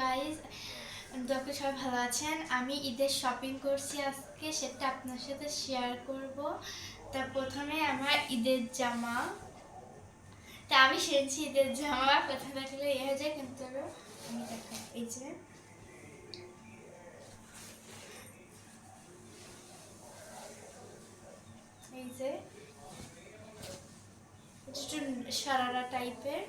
Guys দোকে সবাই ভালো আছেন। আমি ঈদের শপিং করছি আজকে, সেটা আপনার সাথে শেয়ার করব। তা প্রথমে আমার ঈদের জামা। তা আমি সেরেছি ঈদের জামা প্রথমে দেখলে ইয়ে হয়ে যায়, কিন্তু আমি দেখাই, এই যে। এই যে। সারারা টাইপের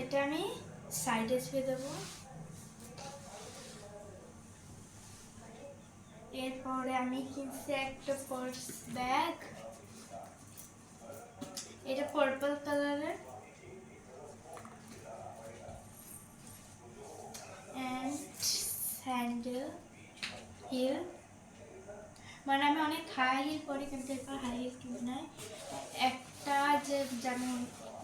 এটা আমি সাইডে ছুঁয়ে দেবো। এরপরে আমি কিনছি একটা পার্স ব্যাগ এটা পার্পল কালারের স্যান্ডেল হিল মানে আমি অনেক হাই হিল পরি, কিন্তু এরপর হাই হিল কিনে নাই। একটা যে যেমন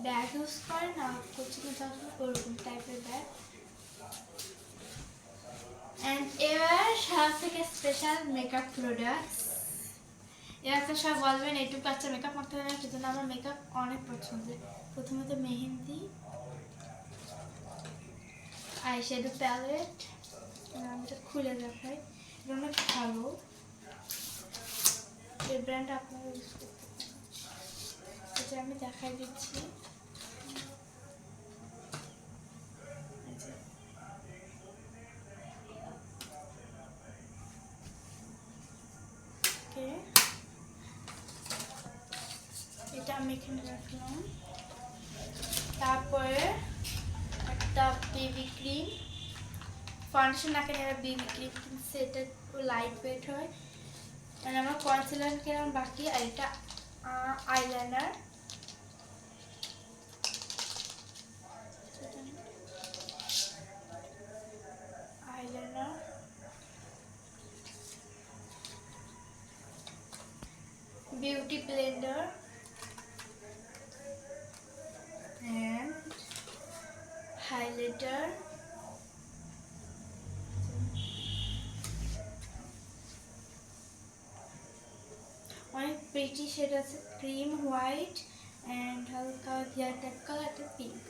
ব্যাগ ইউজ করে না কোচিং যাওয়ার ওরকম টাইপের ব্যাগ অ্যান্ড এবার সব থেকে স্পেশাল মেকআপ প্রোডাক্টস এবার তো সব বলবেন, এইটুকু বাচ্চা মেকআপ করতে না কিন্তু আমার মেকআপ অনেক পছন্দের প্রথমত মেহেন্দি আই আইশ্যাডো প্যালেট আমি এটা খুলে দেখাই। এটা অনেক ভালো এই ব্র্যান্ড আপনারা ইউজ করতে পারেন। এটা আমি দেখাই দিচ্ছি। এখানে রাখলাম তারপরে একটা বেবি ক্রিম ফাউন্ডেশন না কিনে বেবি ক্রিম কিনছে এটা একটু লাইট ওয়েট হয়। আর আমার কনসিলার কেনার বাকি, আর এটা আইলাইনার বিউটি ব্লেন্ডার highlighter অনেক প্রিটি শেড আছে ক্রিম হোয়াইট অ্যান্ড হালকা হেয়ার টাইপ কালারটা পিঙ্ক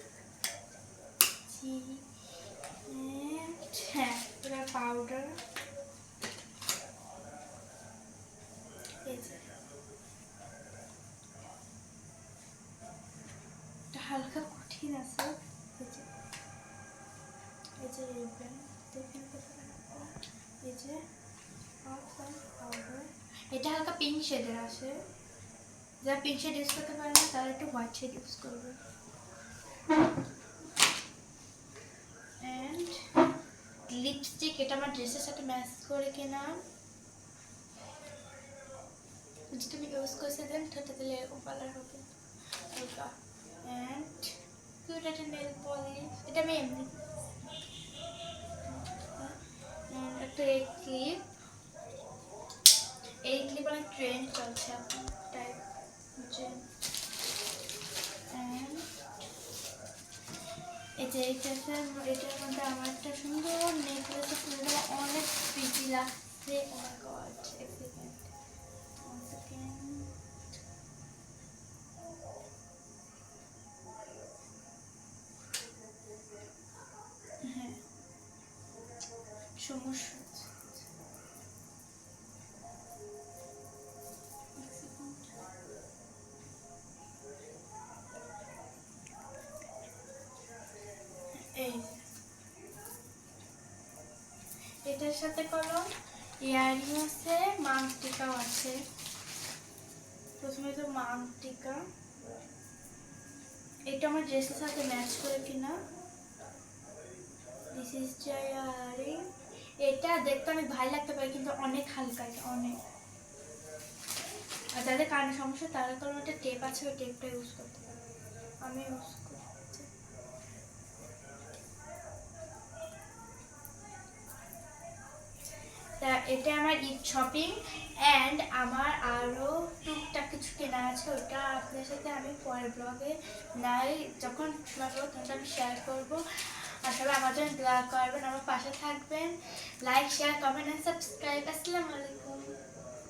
হ্যাঁ পুরো পাউডার হালকা কঠিন আছে এই যে যে এই যে এটা হালকা পিঙ্ক শেডের আছে যারা পিঙ্ক শেড ইউজ করতে পারে না, তারা একটু হোয়াইট শেড ইউজ করবে। অ্যান্ড লিপস্টিক এটা আমার ড্রেসের সাথে ম্যাচ করে কেনা? যেটা আমি ইউজ করছি দেন সেটা দিলে এরকম কালার হবে। অ্যান্ড কিউট একটা নেল পলিশ এটা আমি এমনি একটা এই ক্লিপ এই ক্লিপ অনেক ট্রেন্ড চলছে এখন টাইপ এই যে এইটাতে এটার মধ্যে আমার একটা সুন্দর নেকলেস ফুলটা অনেক প্রিটি লাগছে। ও মাই এক সেকেন্ড ওয়ান এটার সাথে কোনো ইয়ারিং আছে, মাংটিকাও আছে। প্রথমে তো মাংটিকা। এটা আমার ড্রেসের সাথে ম্যাচ করে কিনা। দিস ইজ ইয়ারিং এটা দেখতে অনেক ভালো লাগতে পারে, কিন্তু অনেক হালকা এটা, অনেক। আর যাদের কানের সমস্যা, তারা কোনো একটা টেপ আছে, ওই টেপটা ইউজ করতে পারে। আমি ইউজ তা এটা আমার ঈদ শপিং অ্যান্ড আমার আরও টুকটাক কিছু কেনা আছে, ওটা আপনার সাথে আমি পরের ব্লগে নাই। যখন শোনা তখন আমি শেয়ার করব সবাই আমার জন্য দোয়া করবেন, আমার পাশে থাকবেন। Like share comment and subscribe আসসালামু আলাইকুম।